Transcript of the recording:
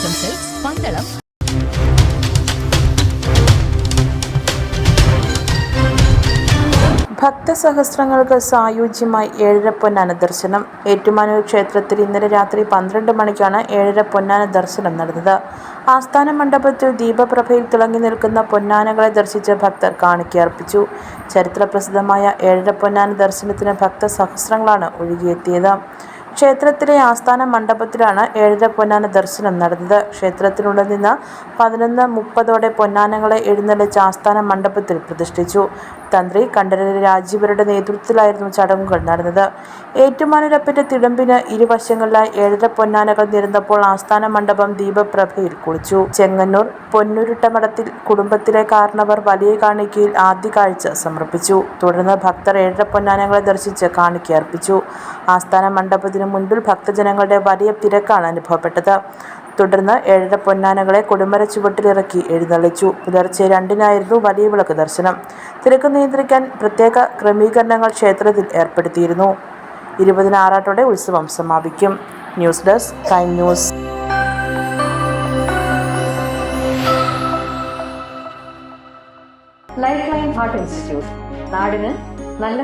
Silks Pandalam ഭക്തസഹസ്രങ്ങൾക്ക് സായുജ്യമായി ഏഴര പൊന്നാന ദർശനം. ഏറ്റുമാനൂർ ക്ഷേത്രത്തിൽ ഇന്നലെ രാത്രി പന്ത്രണ്ട് മണിക്കാണ് ഏഴര പൊന്നാന ദർശനം നടന്നത്. ആസ്ഥാന മണ്ഡപത്തിൽ ദീപപ്രഭയിൽ തിളങ്ങി നിൽക്കുന്ന പൊന്നാനകളെ ദർശിച്ച ഭക്തർ കാണിക്കർപ്പിച്ചു ചരിത്രപ്രസിദ്ധമായ ഏഴര പൊന്നാന ദർശനത്തിന് ഭക്തസഹസ്രങ്ങളാണ് ഒഴുകിയെത്തിയത്. ക്ഷേത്രത്തിലെ ആസ്ഥാന മണ്ഡപത്തിലാണ് ഏഴര പൊന്നാന ദർശനം നടന്നത്. ക്ഷേത്രത്തിനുള്ളിൽ നിന്ന് പതിനൊന്ന് മുപ്പതോടെ പൊന്നാനങ്ങളെ എഴുന്നള്ളിച്ച് ആസ്ഥാന മണ്ഡപത്തിൽ പ്രതിഷ്ഠിച്ചു. തന്ത്രി കണ്ഠരര് രാജീവരുടെ നേതൃത്വത്തിലായിരുന്നു ചടങ്ങുകൾ നടന്നത്. ഏറ്റുമാനൂരപ്പന്റെ തിടമ്പിന് ഇരുവശങ്ങളിലായി ഏഴര പൊന്നാനകൾ നിരന്നപ്പോൾ ആസ്ഥാന മണ്ഡപം ദീപപ്രഭയിൽ കുളിച്ചു. ചെങ്ങന്നൂർ പൊന്നുരുട്ടമടത്തിൽ കുടുംബത്തിലെ കാരണവർ വലിയ കാണിക്കയിൽ ആദ്യ കാഴ്ച സമർപ്പിച്ചു. തുടർന്ന് ഭക്തർ ഏഴര പൊന്നാനകളെ ദർശിച്ച് കാണിക്കയർപ്പിച്ചു ആസ്ഥാന മണ്ഡപത്തിന് മുൻപിൽ ഭക്തജനങ്ങളുടെ വലിയ തിരക്കാണ് അനുഭവപ്പെട്ടത്. തുടർന്ന് ഏഴര പൊന്നാനകളെ കൊടുമര ചുവട്ടിലിറക്കി എഴുന്നള്ളിച്ചു. പുലർച്ചെ രണ്ടിനായിരുന്നു വലിയ വിളക്ക് ദർശനം. തിരക്ക് നിയന്ത്രിക്കാൻ പ്രത്യേക ക്രമീകരണങ്ങൾ ക്ഷേത്രത്തിൽ ഏർപ്പെടുത്തിയിരുന്നു. ഇരുപതിന് ആറാട്ടോടെ ഉത്സവം സമാപിക്കും. News desk time news. Life line heart institute. നല്ല